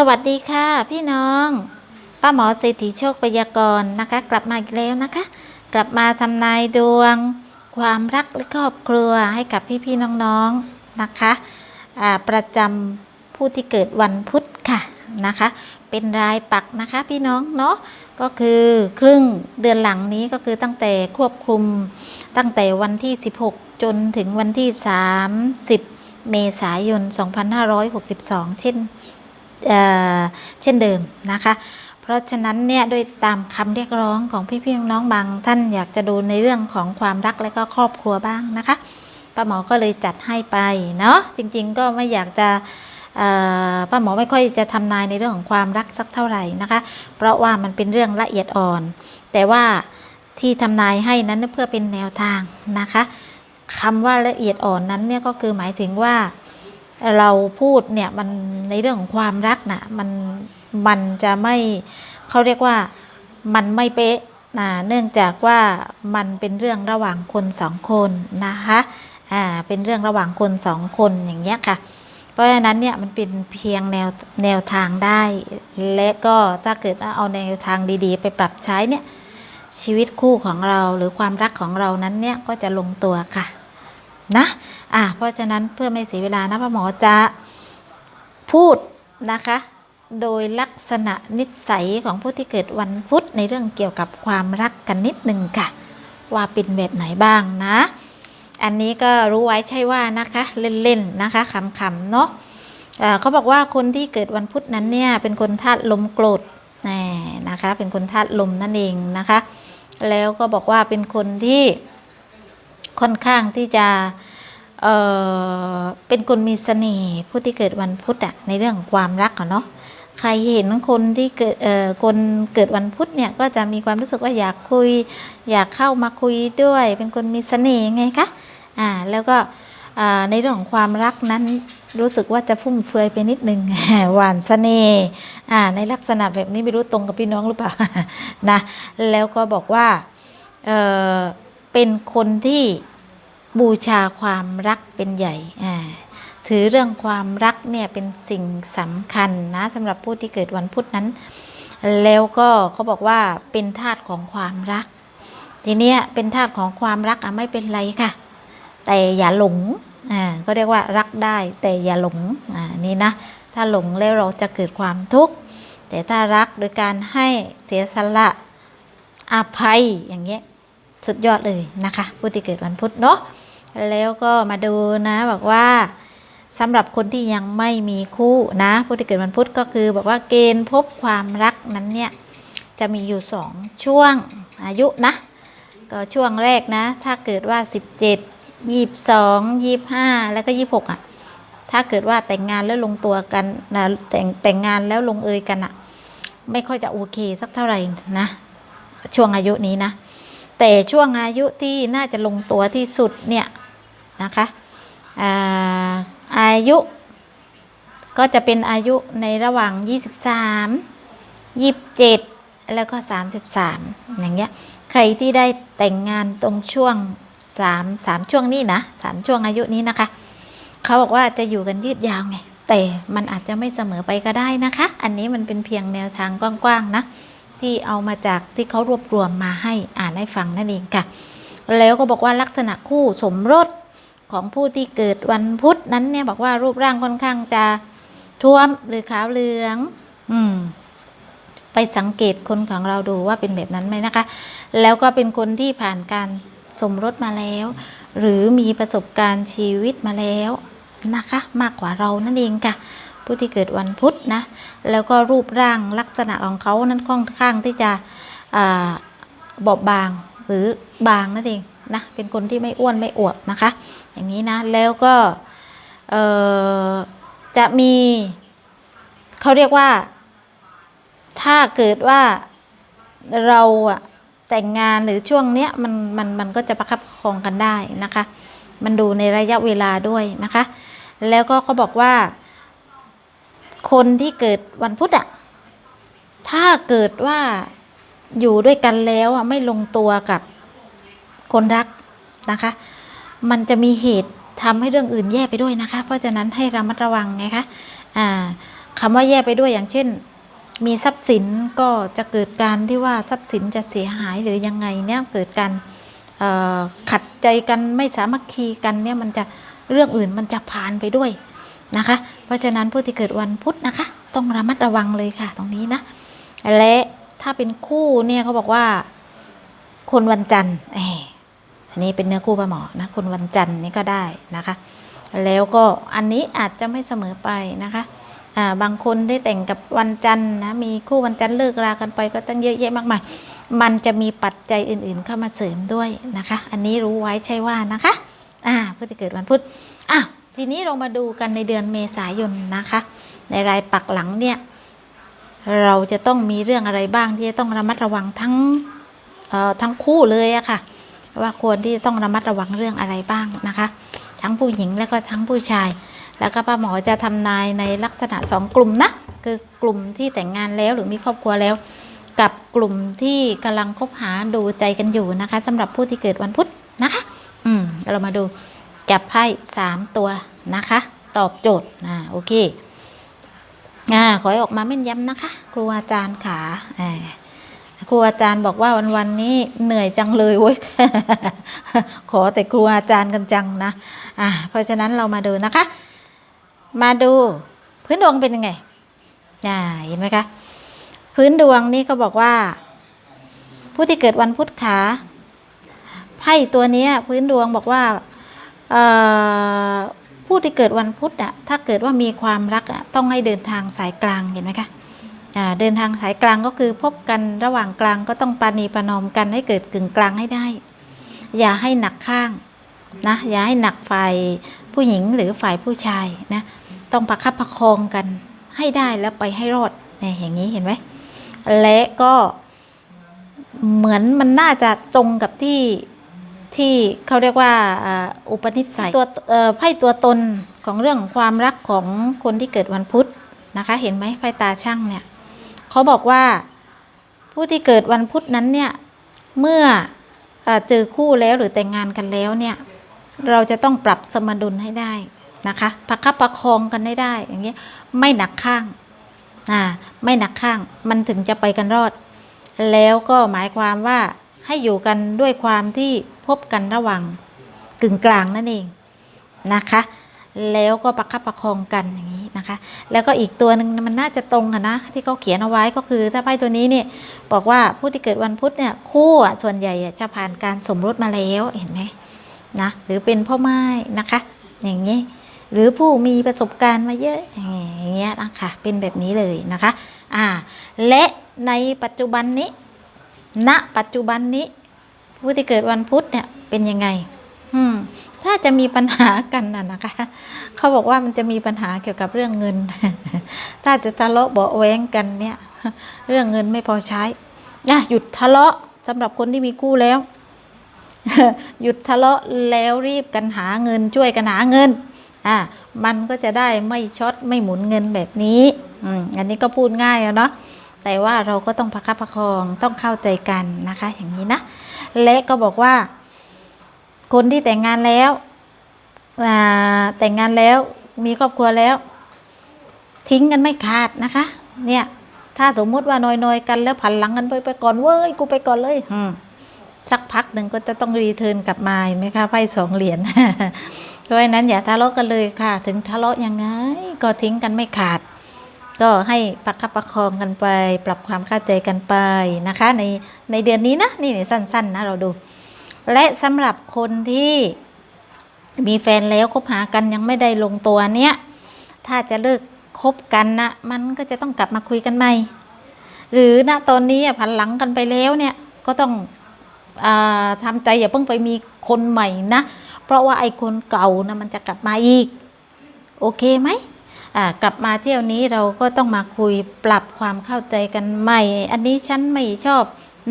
สวัสดีค่ะพี่น้องป้าหมอเศรษฐีโชคปยากรณ์นะคะ กลับมาอีกแล้วนะคะ กลับมาทำนายดวง ความรักและครอบครัวให้กับพี่ๆน้องๆนะคะอ่าประจำผู้ที่เกิดวันพุธค่ะนะคะ เป็นรายปักนะคะพี่น้องเนาะก็คือครึ่งเดือนหลังนี้ก็คือตั้งแต่ควบคุมตั้งแต่วันที่ 16 จนถึงวันที่ 30 เมษายน 2562 เช่น เเช่นเดิมนะคะ เพราะฉะนั้นเนี่ยโดยตามคำเรียกร้องของพี่ๆน้องๆบางท่านอยากจะดูในเรื่องของความรักและก็ครอบครัวบ้างนะคะป้าหมอก็เลยจัดให้ไปเนาะจริง ๆ ก็ไม่อยากจะป้าหมอไม่ค่อยจะทำนายในเรื่องของความรักสักเท่าไหร่นะคะ เพราะว่ามันเป็นเรื่องละเอียดอ่อน แต่ว่าที่ทำนายให้นั้นเพื่อเป็นแนวทางนะคะคำว่าละเอียดอ่อนนั้นเนี่ยก็คือหมายถึงว่า เราพูดเนี่ยมันในเรื่องของความรักนะ่ะมันมันจะไม่เขาเรียกว่ามันไม่เป๊ะนะเนื่องจากว่ามันเป็นเรื่องระหว่างคนสองคนนะคะอ่าเป็นเรื่องระหว่างคนสองคนอย่างเงี้ยค่ะ เพราะฉะนั้นเนี่ยมันเป็นเพียงแนวแนวทางได้ และก็ถ้าเกิดเอาแนวทางดีๆ ไปปรับใช้เนี่ยชีวิตคู่ของเราหรือความรักของเรานั้นเนี่ยก็จะลงตัวค่ะ นะอ่าเพราะฉะนั้นเพื่อไม่เสียเวลานะพ่อหมอจะพูดนะคะ โดยลักษณะนิสัยของผู้ที่เกิดวันพุธในเรื่องเกี่ยวกับความรักกันนิดหนึ่งค่ะ ว่าเป็นแบบไหนบ้างนะ อันนี้ก็รู้ไว้ใช่ว่านะคะ เล่นๆนะคะขำๆเนาะเขาบอกว่าคนที่เกิดวันพุธนั้นเนี่ยเป็นคนธาตุลมโกรธแน่นะคะ เป็นคนธาตุลมนั่นเองนะคะ แล้วก็บอกว่าเป็นคนที่ ค่อนข้างที่จะเเป็นคนมีเสน่ห์ผู้ที่เกิดวันพุธอะในเรื่องความรักอะเนาะใครเห็นคนที่เกิดคนเกิดวันพุธเนี่ยก็จะมีความรู้สึกว่าอยากคุย อยากเข้ามาคุยด้วย เป็นคนมีเสน่ห์ไงคะอ่าแล้วก็ในเรื่องของความรักนั้นรู้สึกว่าจะฟุ่มเฟือยไปนิดนึงหวานเสน่ห์อ่าในลักษณะแบบนี้ไม่รู้ตรงกับพี่น้องหรือเปล่านะแล้วก็บอกว่าเออ เป็นคนที่บูชาความรักเป็นใหญ่อ่าถือเรื่องความรักเนี่ยเป็นสิ่งสำคัญนะสำหรับผู้ที่เกิดวันพุธนั้น แล้วก็เขาบอกว่าเป็นธาตุของความรัก ทีเนี้ยเป็นธาตุของความรักอะไม่เป็นไรค่ะ แต่อย่าหลงอ่าก็เรียกว่ารักได้แต่อย่าหลงอ่านี่นะถ้าหลงแล้วเราจะเกิดความทุกข์แต่ถ้ารักโดยการให้เสียสละอภัยอย่างเงี้ย สุดยอดเลยนะคะ ผู้ที่เกิดวันพุธเนาะแล้วก็มาดูนะบอกว่าสำหรับคนที่ยังไม่มีคู่นะ ผู้ที่เกิดวันพุธก็คือบอกว่าเกณฑ์พบความรักนั้นเนี่ยจะมีอยู่สองช่วงอายุนะ ก็ช่วงแรกนะ ถ้าเกิดว่า 17 22 25 แล้วก็ 26อะถ้าเกิดว่าแต่งงานแล้วลงตัวกันนะแต่งแต่งงานแล้วลงเอยกันอะ ไม่ค่อยจะโอเคสักเท่าไหร่นะ ช่วงอายุนี้นะ แต่ช่วงอายุที่น่าจะลงตัวที่สุดเนี่ยนะคะอาอายุก็จะเป็นอายุในระหว่าง 23 27 แล้วก็ 33 อย่างเงี้ย ใครที่ได้แต่งงานตรงช่วง 3 3 ช่วงนี้นะ3ช่วงอายุนี้นะคะ เขาบอกว่าจะอยู่กันยืดยาวไง แต่มันอาจจะไม่เสมอไปก็ได้นะคะ อันนี้มันเป็นเพียงแนวทางกว้างๆนะ ที่เอามาจากที่เขารวบรวมมาให้อ่านให้ฟังนั่นเองค่ะ แล้วก็บอกว่าลักษณะคู่สมรสของผู้ที่เกิดวันพุธนั้นเนี่ยบอกว่ารูปร่างค่อนข้างจะท้วมหรือขาวเหลือง อืม ไปสังเกตคนของเราดูว่าเป็นแบบนั้นไหมนะคะ แล้วก็เป็นคนที่ผ่านการสมรสมาแล้ว หรือมีประสบการณ์ชีวิตมาแล้วนะคะ มากกว่าเรานั่นเองค่ะ ผู้ที่เกิดวันพุธนะแล้วก็รูปร่างลักษณะของเขานั้นค่อนข้างที่จะบอบบางหรือบางนั่นเองนะเป็นคนที่ไม่อ้วนไม่อวบนะคะ อย่างนี้นะแล้วก็จะมีเขาเรียกว่า ถ้าเกิดว่าเราแต่งงานหรือช่วงเนี้ยมันมันมันก็จะประคับประคองกันได้นะคะ มันดูในระยะเวลาด้วยนะคะ แล้วก็เขาบอกว่า คนที่เกิดวันพุธอะถ้าเกิดว่าอยู่ด้วยกันแล้วอะไม่ลงตัวกับคนรักนะคะ มันจะมีเหตุทำให้เรื่องอื่นแย่ไปด้วยนะคะ เพราะฉะนั้นให้ระมัดระวังไงคะอ่าคำว่าแย่ไปด้วยอย่างเช่น มีทรัพย์สินก็จะเกิดการที่ว่าทรัพย์สินจะเสียหายหรือยังไงเนี่ยเกิดการขัดใจกันไม่สามัคคีกันเนี่ยมันจะเรื่องอื่นมันจะผ่านไปด้วย นะคะ เพราะฉะนั้นผู้ที่เกิดวันพุธนะคะ ต้องระมัดระวังเลยค่ะ ตรงนี้นะ และถ้าเป็นคู่เนี่ยเขาบอกว่า คนวันจันทร์อออันนี้เป็นเนื้อคู่ปลาหมอนะคนวันจันทร์นี่ก็ได้นะคะ แล้วก็อันนี้อาจจะไม่เสมอไปนะคะาบางคนได้แต่งกับวันจันทร์นะมีคู่วันจันทร์เลิกรากันไปก็ตั้งเยอะแยะมากมายมันจะมีปัจจัยอื่นๆเข้ามาเสริมด้วยนะคะ อันนี้รู้ไว้ใช่ว่านะคะ อ่าผู้ที่เกิดวันพุธอะ ทีนี้เรามาดูกันในเดือนเมษายนนะคะ ในรายปักหลังเนี่ยเราจะต้องมีเรื่องอะไรบ้างที่จะต้องระมัดระวังทั้งทั้งคู่เลยอะค่ะ ว่าควรที่จะต้องระมัดระวังเรื่องอะไรบ้างนะคะ ทั้งผู้หญิงและก็ทั้งผู้ชาย แล้วก็ป้าหมอจะทำนายในลักษณะสองกลุ่มนะคือกลุ่มที่แต่งงานแล้วหรือมีครอบครัวแล้ว กับกลุ่มที่กำลังคบหาดูใจกันอยู่นะคะสำหรับผู้ที่เกิดวันพุธนะคะอืมเรามาดู จับไพ่สามตัวนะคะ ตอบโจทย์อ่าโอเคอ่าขอให้ออกมาแม่นยำนะคะ ครูอาจารย์ขาอ่าครูอาจารย์บอกว่าวันวันนี้เหนื่อยจังเลยเว้ยขอแต่ครูอาจารย์กันจังนะอ่าเพราะฉะนั้นเรามาดูนะคะ มาดูพื้นดวงเป็นยังไงอ่าเห็นไหมคะ พื้นดวงนี่ก็บอกว่า ผู้ที่เกิดวันพุธขาไพ่ตัวนี้พื้นดวงบอกว่า ผู้ที่เกิดวันพุธอะถ้าเกิดว่ามีความรักอะต้องให้เดินทางสายกลางเห็นไหมคะอ่าเดินทางสายกลางก็คือพบกันระหว่างกลางก็ต้องปานีประนอมกันให้เกิดกึ่งกลางให้ได้ อย่าให้หนักข้างนะอย่าให้หนักฝ่ายผู้หญิงหรือฝ่ายผู้ชายนะต้องประคับประคองกันให้ได้แล้วไปให้รอดเนี่ยอย่างนี้เห็นไหมและก็เหมือนมันน่าจะตรงกับที่ ที่เขาเรียกว่าอุปนิสัยตัวไพ่ตัวตนของเรื่องความรักของคนที่เกิดวันพุธนะคะ เห็นไหมไพ่ตาช่างเนี่ยเขาบอกว่าผู้ที่เกิดวันพุธนั้นเนี่ยเมื่อเออเจอคู่แล้วหรือแต่งงานกันแล้วเนี่ยเราจะต้องปรับสมดุลให้ได้นะคะประคับประคองกันให้ได้อย่างเงี้ยไม่หนักข้างอ่าไม่หนักข้างมันถึงจะไปกันรอด แล้วก็หมายความว่า ให้อยู่กันด้วยความที่พบกันระหว่างกึ่งกลางนั่นเองนะคะ แล้วก็ประคับประคองกันอย่างนี้นะคะ แล้วก็อีกตัวหนึ่งมันน่าจะตรงกันนะที่เขาเขียนเอาไว้ก็คือ ถ้าไพ่ตัวนี้เนี่ยบอกว่าผู้ที่เกิดวันพุธเนี่ยคู่ส่วนใหญ่จะผ่านการสมรสมาแล้วเห็นไหมนะหรือเป็นพ่อไม้นะคะ อย่างนี้หรือผู้มีประสบการณ์มาเยอะอย่างเงี้ยนะคะเป็นแบบนี้เลยนะคะอ่าและในปัจจุบันนี้ ณปัจจุบันนี้ ผู้ที่เกิดวันพุธเนี่ยเป็นยังไง อืม ถ้าจะมีปัญหากันน่ะนะคะ เขาบอกว่ามันจะมีปัญหาเกี่ยวกับเรื่องเงิน ถ้าจะทะเลาะเบาแว้งกันเนี่ย เรื่องเงินไม่พอใช้นะหยุดทะเลาะสำหรับคนที่มีคู่แล้ว หยุดทะเลาะแล้วรีบกันหาเงินช่วยกันหาเงิน อ่า มันก็จะได้ไม่ช็อตไม่หมุนเงินแบบนี้ อืม อันนี้ก็พูดง่ายอะเนาะ แต่ว่าเราก็ต้องประคับประคองต้องเข้าใจกันนะคะ อย่างนี้นะ และก็บอกว่า คนที่แต่งงานแล้วแต่งงานแล้วมีครอบครัวแล้ว ทิ้งกันไม่ขาดนะคะ เนี่ย ถ้าสมมุติว่านอยๆกันแล้วผันหลังกันไปไปก่อนเว้ยกูไปก่อนเลยสักพักหนึ่งก็จะต้องรีเทิร์นกลับมาเห็นไหมคะไพ่สองเหรียญเพราะฉะนั้นอย่าทะเลาะกันเลยค่ะ ถึงทะเลาะยังไง ก็ทิ้งกันไม่ขาด ก็ให้ประคับประคองกันไป ปรับความเข้าใจกันไปนะคะ ในในเดือนนี้นะนี่สั้นๆนะเราดู และสำหรับคนที่มีแฟนแล้วคบหากันยังไม่ได้ลงตัวเนี้ยถ้าจะเลิกคบกันนะมันก็จะต้องกลับมาคุยกันใหม่ หรือณตอนนี้ผันหลังกันไปแล้วเนี่ยก็ต้องอทำใจอย่าเพิ่งไปมีคนใหม่นะ เพราะว่าไอ้คนเก่านะมันจะกลับมาอีก โอเคไหม กลับมาเที่ยวนี้เราก็ต้องมาคุยปรับความเข้าใจกันใหม่ อันนี้ฉันไม่ชอบ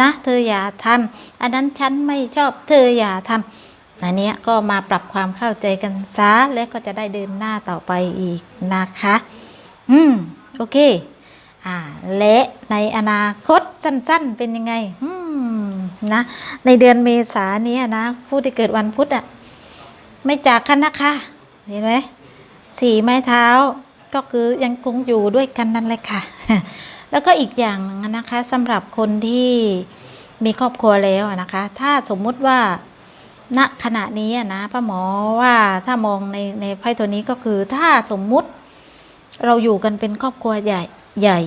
นะเธออย่าทำอันนั้นฉันไม่ชอบเธออย่าทำอันนี้ก็มาปรับความเข้าใจกันซะและก็จะได้เดินหน้าต่อไปอีกนะคะ อืมโอเค อ่า และในอนาคตสั้น ๆ เป็นยังไง อืมนะ ในเดือนเมษาเนี้ยนะผู้ที่เกิดวันพุธอะ ไม่จากกันนะคะ เห็นไหมสี่ไม้เท้า ก็คือยังคงอยู่ด้วยกันนั่นแหละค่ะ แล้วก็อีกอย่างนึงนะคะสำหรับคนที่มีครอบครัวแล้วนะคะ ถ้าสมมุติว่าณขณะนี้นะป้าหมอว่าถ้ามองในในไพ่ตัวนี้ก็คือถ้าสมมุติเราอยู่กันเป็นครอบครัวใหญ่ใหญ่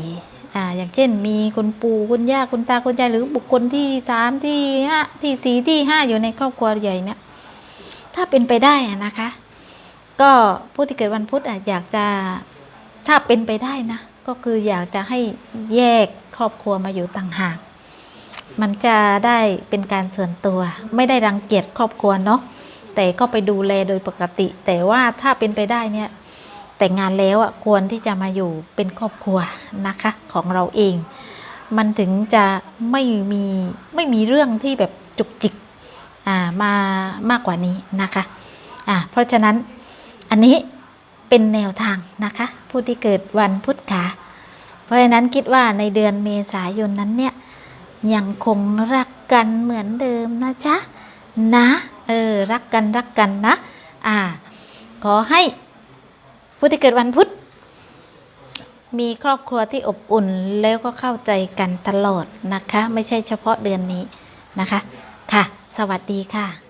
อ่าอย่างเช่น มีคุณปู่คุณย่าคุณตาคุณยายหรือบุคคลที่สามที่ห้าที่สี่ที่ห้าอยู่ในครอบครัวใหญ่เนี่ยถ้าเป็นไปได้นะคะ ก็ผู้ที่เกิดวันพุธอยากจะ ถ้าเป็นไปได้นะ ก็คืออยากจะให้แยกครอบครัวมาอยู่ต่างหาก มันจะได้เป็นการส่วนตัว ไม่ได้รังเกียจครอบครัวเนาะแต่ก็ไปดูแลโดยปกติ แต่ว่าถ้าเป็นไปได้เนี่ย แต่งงานแล้วอะควรที่จะมาอยู่เป็นครอบครัวนะคะ ของเราเอง มันถึงจะไม่มีไม่มีเรื่องที่แบบจุกจิกอ่ามามากกว่านี้นะคะอ่าเพราะฉะนั้นอันนี้ เป็นแนวทางนะคะ ผู้ที่เกิดวันพุธขาเพราะฉะนั้นคิดว่าในเดือนเมษายนนั้นเนี่ยยังคงรักกันเหมือนเดิมนะจ๊ะนะเออรักกันรักกันนะ อ่า ขอให้ผู้ที่เกิดวันพุธมีครอบครัวที่อบอุ่นแล้วก็เข้าใจกันตลอดนะคะ ไม่ใช่เฉพาะเดือนนี้นะคะ ค่ะ สวัสดีค่ะ